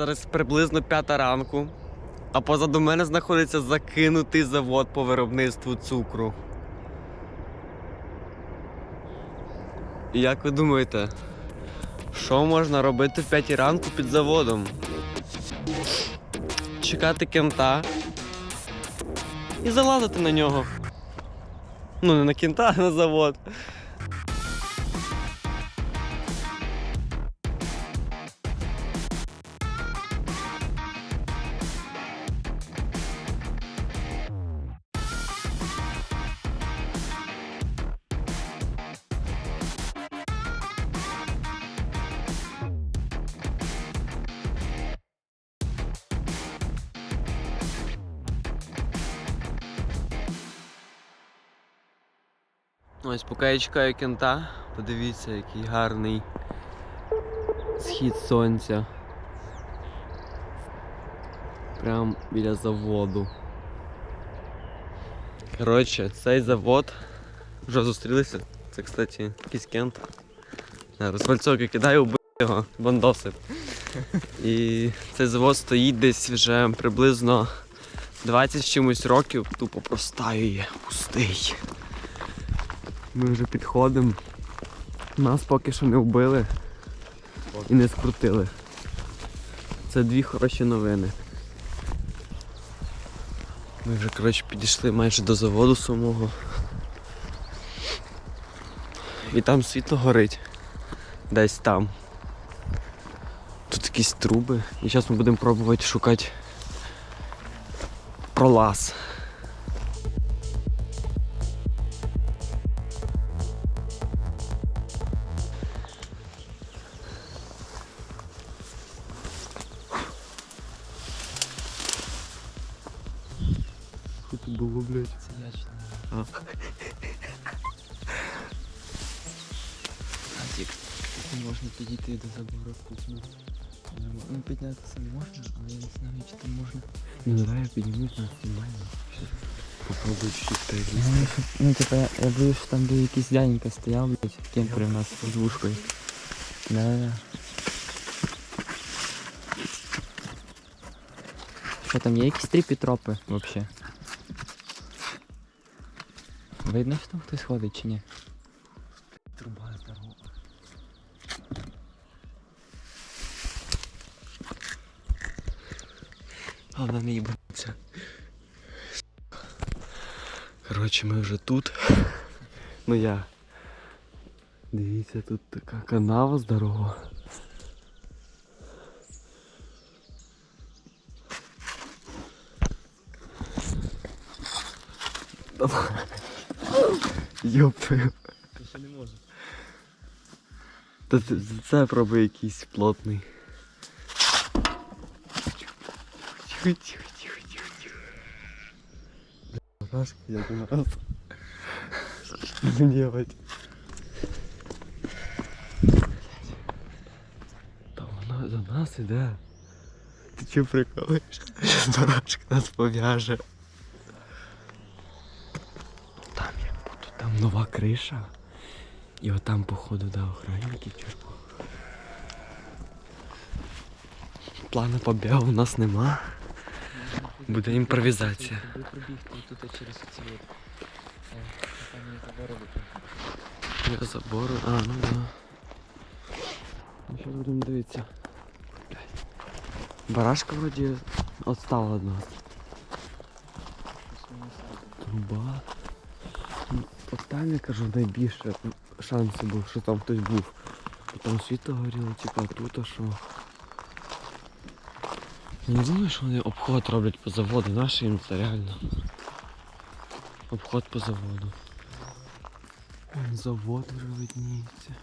Зараз приблизно п'ята ранку, а позаду мене знаходиться закинутий завод по виробництву цукру. І як ви думаєте, що можна робити в п'ятій ранку під заводом? Чекати кента і залазити на нього. Ну, не на кента, а на завод. Ось поки я чекаю кента, подивіться, який гарний схід сонця. Прям біля заводу. Коротше, цей завод вже зустрілися. Це, кстати, якийсь кент. Розвальцовки кидаю, убив його, бандосив. І цей завод стоїть десь вже приблизно 20 чимось років, тупо простаює, пустий. Ми вже підходимо. Нас поки що не вбили і не скрутили. Це дві хороші новини. Ми вже коротше підійшли майже до заводу самого. І там світло горить. Десь там. Тут якісь труби. І зараз ми будемо пробувати шукати пролаз. Ну піднятися можна, але я не знаю, чи там можна. Ну давай я піднімусь на нормально. Попробую чуть-чуть перелізти. Ну, ну типа, я, я боюсь, що там де якийсь дяденька стояв, блядь, кемпер у нас з вушкою. Да-да-да. Що там є якісь тріпі тропи вообще? Видно, що там хтось ходить чи ні? А вона не їбаться. Коротше, ми вже тут. Ну я. Дивіться, тут така канава здорова. Йоп твою. Я ще не можу. Та це, пробуй якийсь плотний. Тихо, тихо, тихо, тихо, тихо. Рашки, я один раз. Что делать? Та вона за нас іде. Ти чого прикалуєш? Щас дурачка нас пов'яже. Там я буду, там нова криша. І отам, походу, да, охранники тяжко. Плану побігу у нас нема. Буде імпровізація. Я забору. А, ну да. Ну що будемо дивитися. Барашка вроді отстала від нас. Труба. Ну, От кажу найбільше шансу був, що там хтось був. Бо Там світло горіло, типа тут а що. Я не думаю, що вони обход роблять по заводу. Наші їм це реально. Обход по заводу. Завод вже видніється.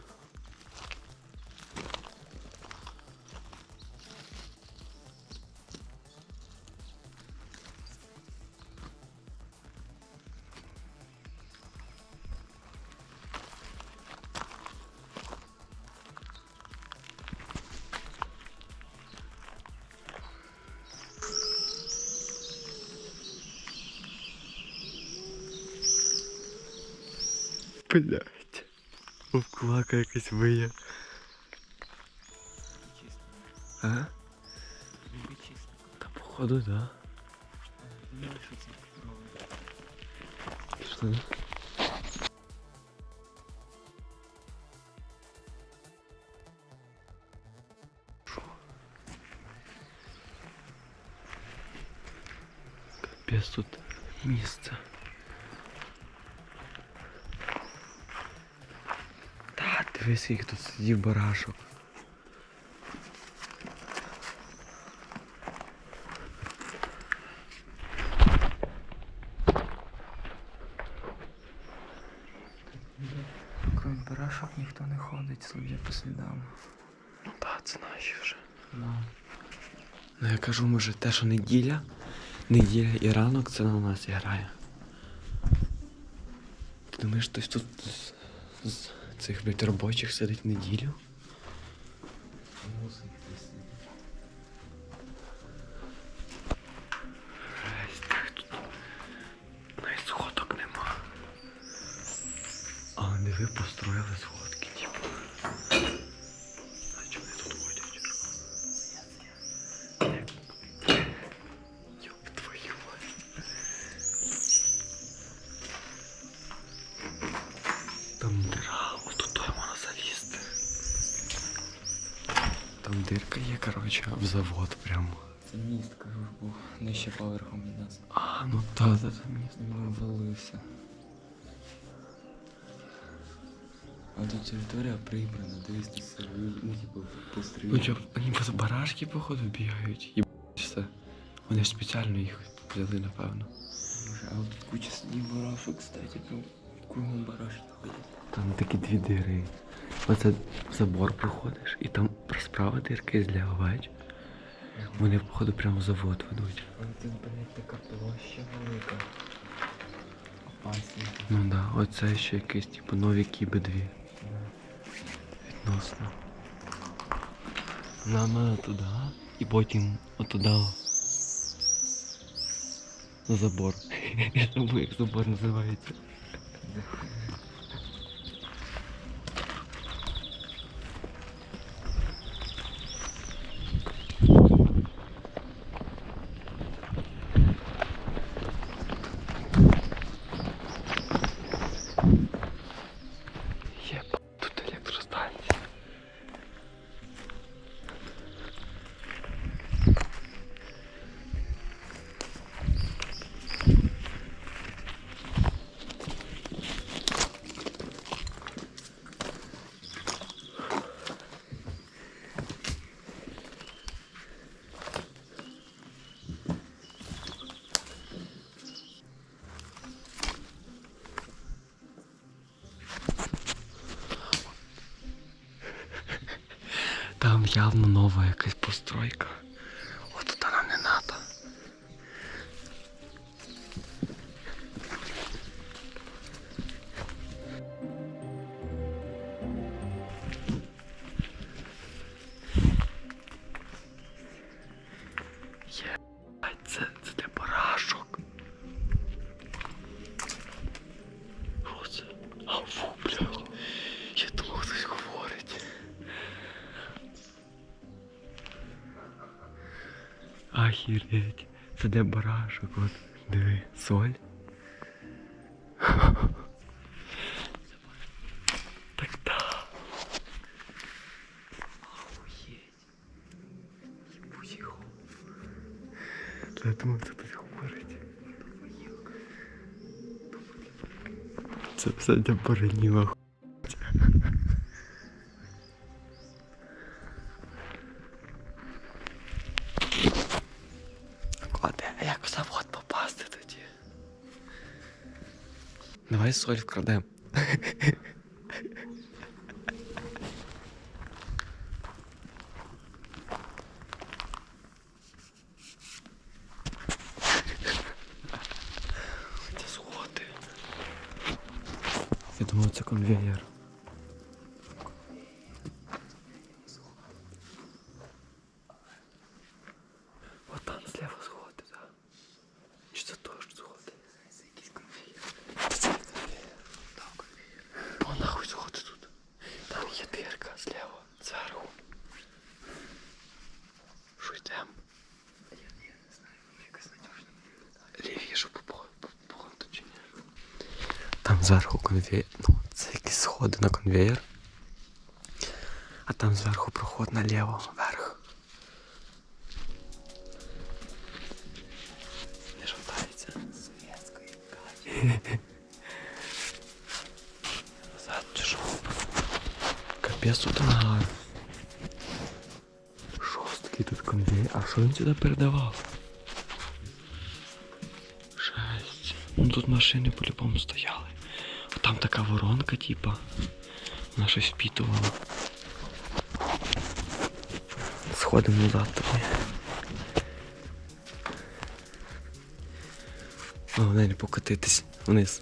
Овклака якась вия. А? Походу, да. Ну, що це робить? Пішли. Капець тут місце. Та, дивись, їх тут сидів барашок. Крім барашок ніхто не ходить, судя по слідам. Ну так, це наші вже. Да. Ну я кажу, може те, що неділя, неділя і ранок це на нас грає. Ти думаєш, хтось тут з цих блядь, робочих сидить неділю? Дирка в завод прямо. Це міст, кажу, ж, був нижче поверхом від нас. А, ну та, та, та, місце. Він валився. А тут територія прибрана, дивись, тут ну, типу, Ну постріли. чо, вони просто барашки, походу, бігають. І все. Вони ж спеціально їх взяли, напевно. Боже, а тут куча сидів барашок, кстати, прям кругом барашки ходять. Там такі дві дири. Оце забор проходиш, і там справа дирка і зліва. Вони, походу, прямо завод ведуть. Але тут, блядь, така площа велика. Опасно. Ну да, оце ще якісь, типу, нові кіби дві. Да. Відносно. Нам туди, і потім отуди. На забор. Забор називається. Явно нова якась постройка. Ахереть. Це де барашок, от. Диви, соль. Так да. Охуєть. Я думав, це хтось говорить. Це все для баранів, соль вкрадем. Це сходи. Я думав, це конвейер. Вот там слева сходи, да. Чи це теж сходи? Це якийсь конвейер. Це конвейер. Там конвейер. По нахуй сходи тут. Там є дирка зліва, зверху. Що йдем? Я, я не знаю. Зверху конвеєр. Ну, це якісь сходи на конвеєр. А там зверху проход наліво, вверх. Не шатається. Назад чи що? Капець тут ангар. Шостки тут конвейер. А що він сюди передавав? Жесть. Ну тут машини по-любому стояли. Там така воронка, типа. Вона щось впітувала. Сходимо назад тобі. Головне не покотитись вниз.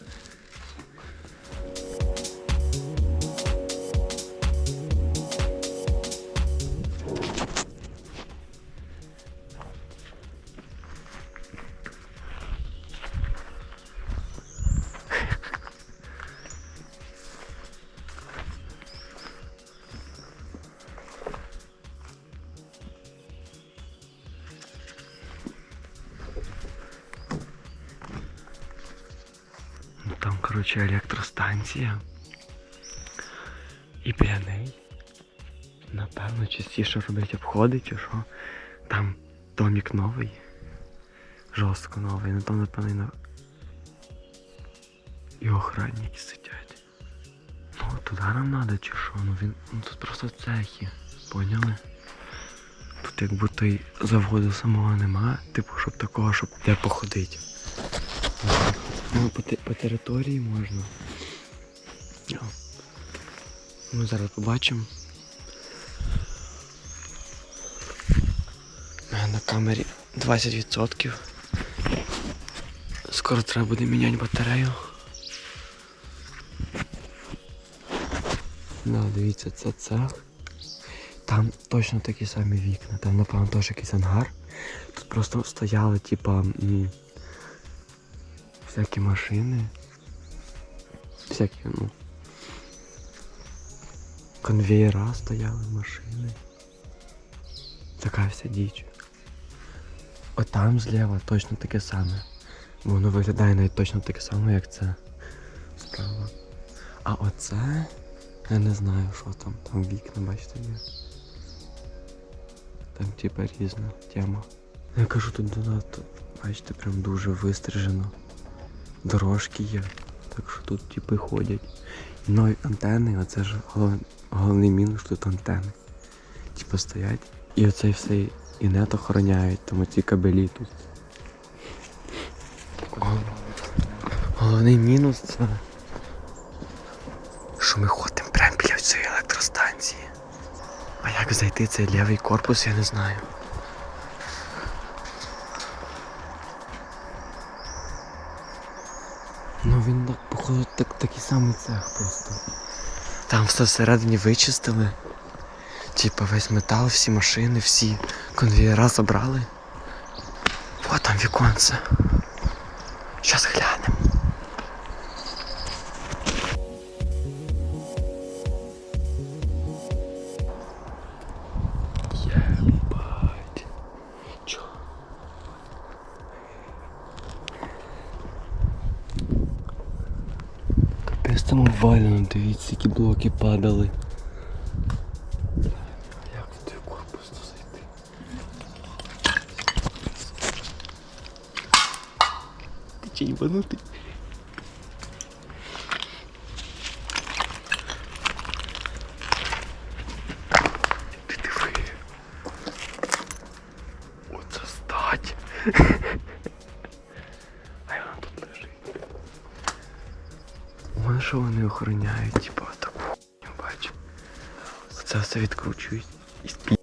Коротше, електростанція. І біля неї. Напевно, частіше робить обходи чи що. Там домик новий. Жорстко новий. Ну там, напевно, і охранники сидять. Ну, туди нам треба чи що? Ну він. Ну тут просто цехи. Поняли? Тут як будто й заводу самого немає, типу, щоб такого, щоб де походити. Ну, по, по території можна. Ми зараз побачимо. Мене на камері 20%. Скоро треба буде міняти батарею. Да, дивіться, це цех. Там точно такі самі вікна. Там, напевно, теж якийсь ангар. Тут просто стояли, типа. Всякі машини. Всякі, ну. Конвейера стояли, машини. Така вся діч. Там зліва точно таке саме. Воно виглядає навіть точно таке саме, як це справа. А оце. Я не знаю, що там. Там вікна, бачите, є. Там типа різна тема. Я кажу, тут донато, бачите, прям дуже вистрижено. Дорожки є. Так що тут типи ходять. І антени, оце ж голов... головний мінус, що тут антени. Типу стоять. І оцей все інет охороняють, тому ці кабелі тут. Головний мінус це. Що ми ходимо прямо біля цієї електростанції. А як зайти цей лівий корпус, я не знаю. Він так, походу так, такий самий цех просто. Там все всередині вичистили. Типа весь метал, всі машини, всі конвієра забрали. О, там віконце. Щас глянемо. Там обвалено, дивіться, які блоки падали. Як в той корпус зайти? Ти чи їбанутий? Охороняють, типу, таку хуйню бачу. Це все відкручують і спі.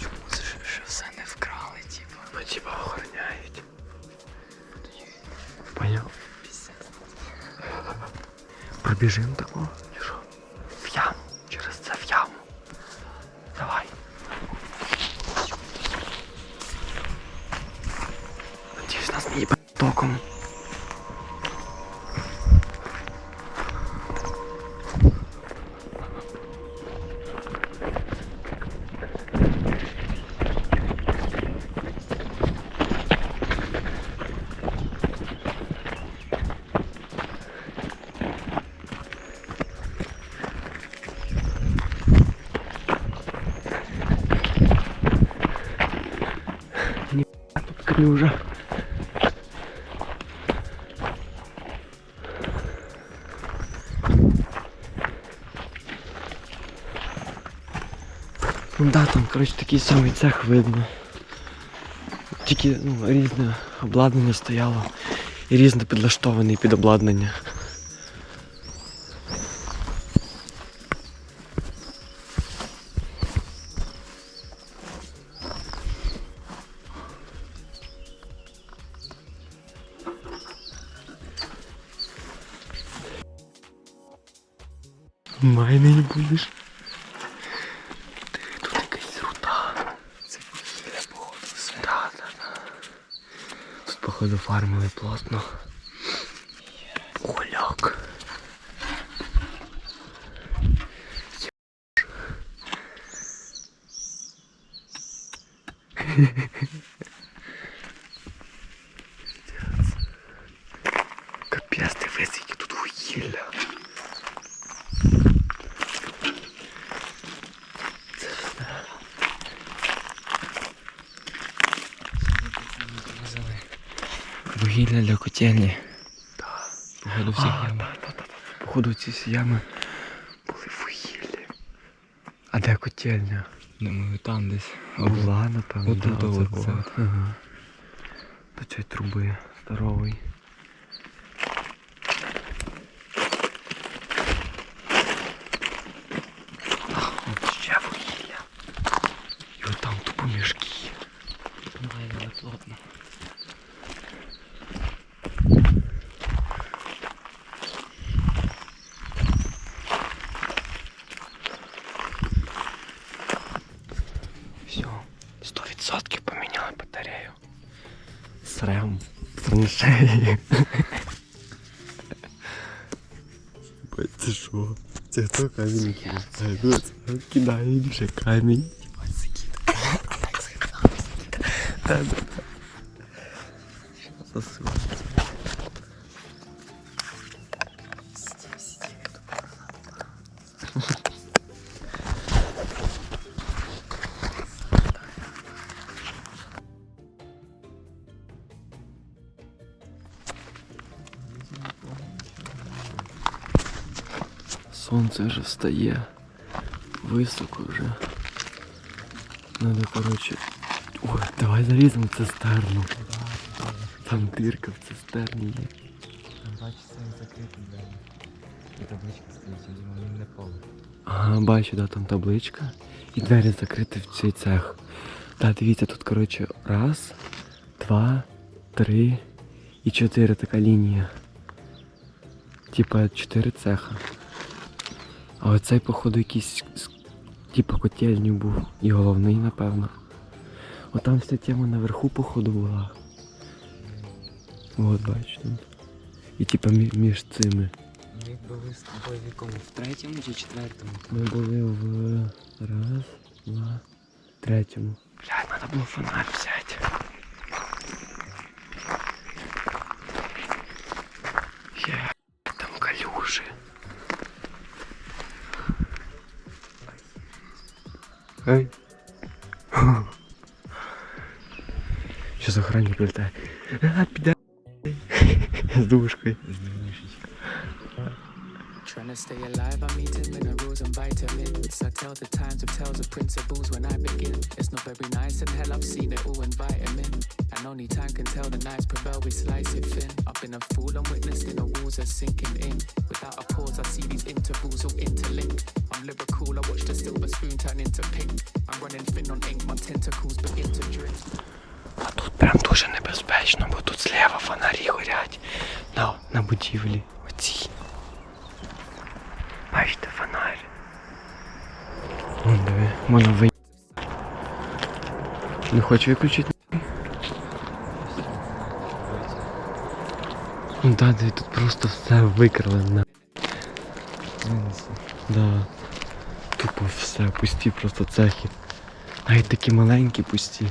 Чому це що, все не вкрали, типу? Ну, типа охороняють. Поняв? Пробіжимо такого, Ну да, там, коротше, такий самий цех видно. Тільки ну, різне обладнання стояло і різне підлаштоване під обладнання. Будеш. Диви, тут якась руда. Це вугілля, походу, все. Тут, походу, фармили плотно. Оляк. Капець, дивись, яке тут вугілля. Вугілля для котельні. Походу всіх ям. Походу ці всі ями були вугіллі. А де котельня? Думаю, там десь. Була, напевно. Отут, да, оце. Ага. До цієї труби здоровий. траншеї. Бать, це що? Це хто камінь кидає? Кидає інше камінь. Да-да-да. Засуну. Встає. Високо вже. Надо, коротше. Ой, давай зарізимо цистерну. Там дирка в цистерні є. Там Бачиться, він закритий двері. І табличка стоїть, я він не повний. Ага, бачу, да, там табличка. І двері закриті в цей цех. Та дивіться, тут, коротше, раз, два, три і чотири така лінія. Типа чотири цеха. А оцей, походу, якийсь типа котельню був. І головний, напевно. Отам вся тема наверху, походу, була. От, бачите. І типа між цими. Ми були з тобою в якому? В третьому чи четвертому? Ми були в раз, два, третьому. Блядь, надо було фонарь взяти. Ей. Сейчас охранник прилетает. А, піда. З душкою. Trying to stay alive, I'm eating minerals and vitamins. I tell the times of tales of principles when I begin. It's not very nice, and hell, I've seen it all inviting in. And only time can tell the nights prevail, we slice it thin. I've been a fool, I'm witnessing the walls are sinking in. Without a pause, I see these intervals all interlinked. I'm lyrical, I watch the silver spoon turn into pink. I'm running thin on ink, my tentacles begin to drip. А тут прям дуже небезпечно, бо тут зліва фонарі горять на, на будівлі. Оці. Бачите фонарь. Вон диви, можна ви. Не хочу виключити. Ну да, диви, тут просто все викривлено. Винесли. Да. Тупо все, пусті просто цехи. Навіть такі маленькі пусті.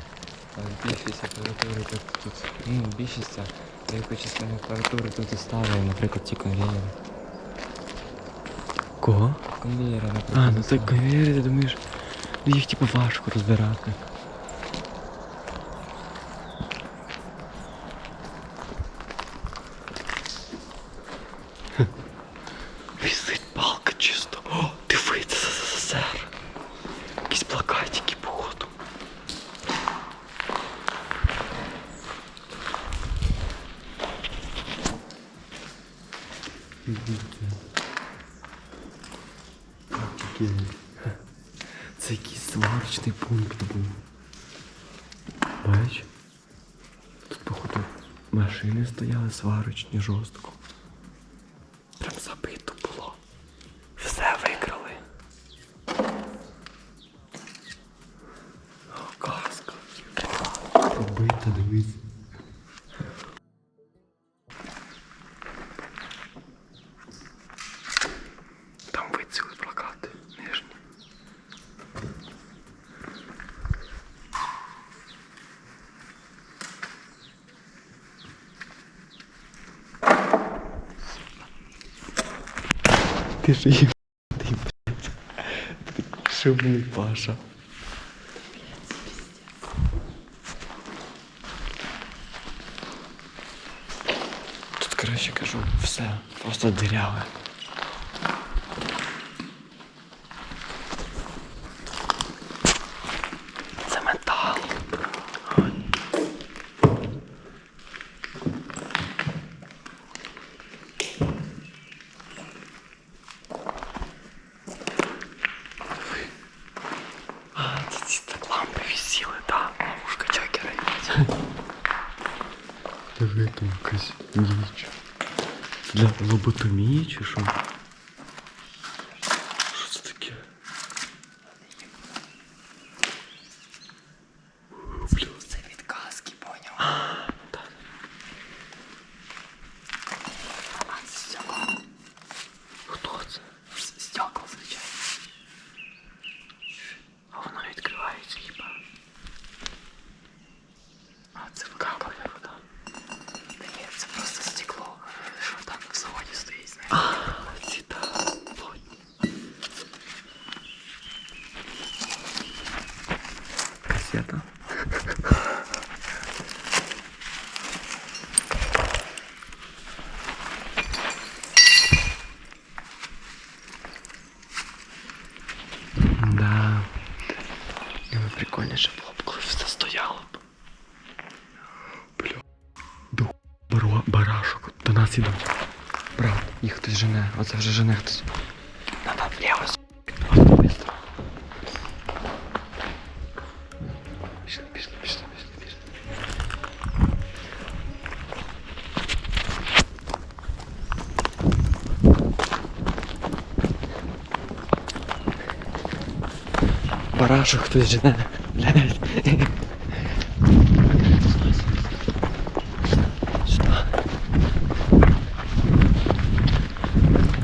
Більшість апаратури тут, тут, ну, більшість, а деяку апаратури тут оставили, наприклад, ті конвейери. Кого? Конвейери, наприклад. А, ну так конвейери, ти думаєш, їх типу важко розбирати. Це якийсь сварочний пункт був. Бачиш? Тут, походу, машини стояли сварочні жорстко. Ти ж їм ти, блядь. Ти шумний Паша. Тут, коротше, кажу, все, просто диряве. Їх хтось жене, оце вже жене хтось. Надо вліво быстро. Пішли, пішли, пішли, пішли, пішли. Барашок хтось жене. Блядь. Сюда.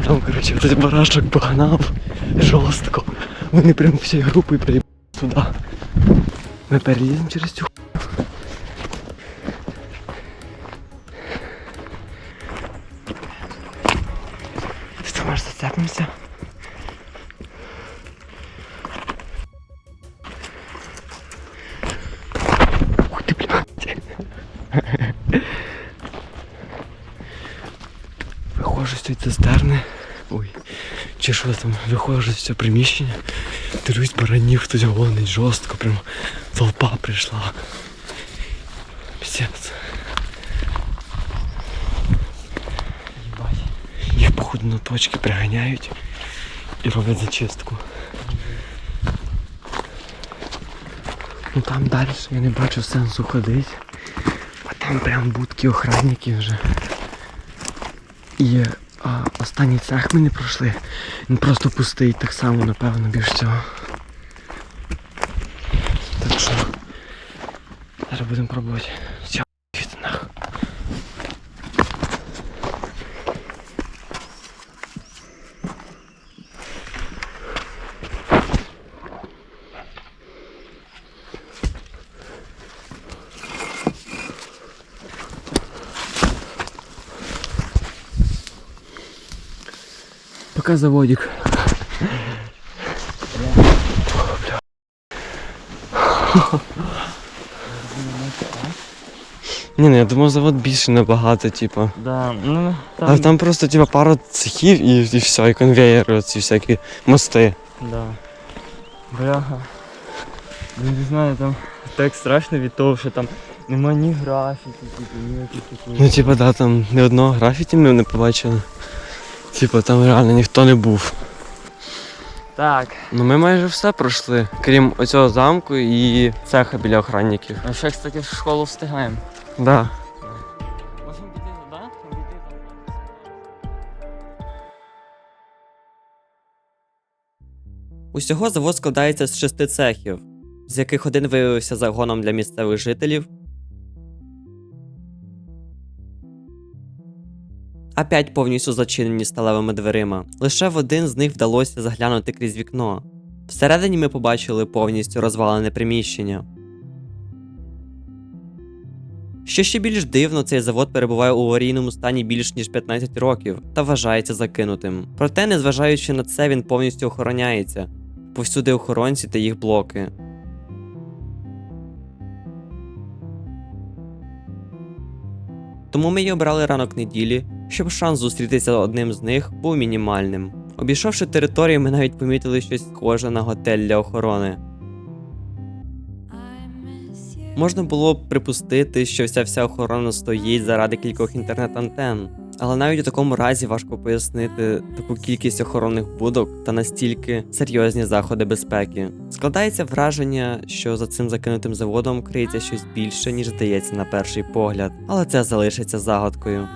Там, короче, хтось барашок погнав жорстко. Вони прям всією групою приїхали туди. Ми переліземо через цю хуйню. Ти може зацепимося? Ух ти, блядь. Виходжу з цієї цистерни. Ой. Чи що там, виходжу з цього приміщення. Дивлюсь, баранів хтось гонить жорстко, прям толпа прийшла. Піздець. Єбать. Їх походу на точки приганяють і роблять зачистку. Ну там далі я не бачу сенсу ходити. А там прям будки охранників вже. Останній цех ми не пройшли. Він просто пустий, так само, напевно, більш цього. Так що. Зараз будемо пробувати. Пока заводик. Ні, ну я думав завод більше набагато, типу. Да, ну там, А там просто типу, пару цехів і, і все, і конвейери, ці всякі мости. Да. Бляха. Я не знаю, там так страшно від того, що там нема ні графіки, типу, ніяких таких. Ну, типу, да, там ні одного графіті ми не побачили. Типу, там реально ніхто не був. Так, Ну ми майже все пройшли, крім оцього замку і цеха біля охранників. ми ще, кстати, в школу встигаємо. Да. Можемо піти туди? Обійти там. Усього завод складається з шести цехів, з яких один виявився загоном для місцевих жителів, а п'ять повністю зачинені сталевими дверима. Лише в один з них вдалося заглянути крізь вікно. Всередині ми побачили повністю розвалене приміщення. Що ще більш дивно, цей завод перебуває у аварійному стані більш ніж 15 років та вважається закинутим. Проте, незважаючи на це, він повністю охороняється. Повсюди охоронці та їх блоки. Тому ми й обрали ранок неділі, щоб шанс зустрітися одним з них був мінімальним. Обійшовши територію, ми навіть помітили щось схоже на готель для охорони. Можна було б припустити, що вся вся охорона стоїть заради кількох інтернет-антен. Але навіть у такому разі важко пояснити таку кількість охоронних будок та настільки серйозні заходи безпеки. Складається враження, що за цим закинутим заводом криється щось більше, ніж здається на перший погляд, але це залишиться загадкою.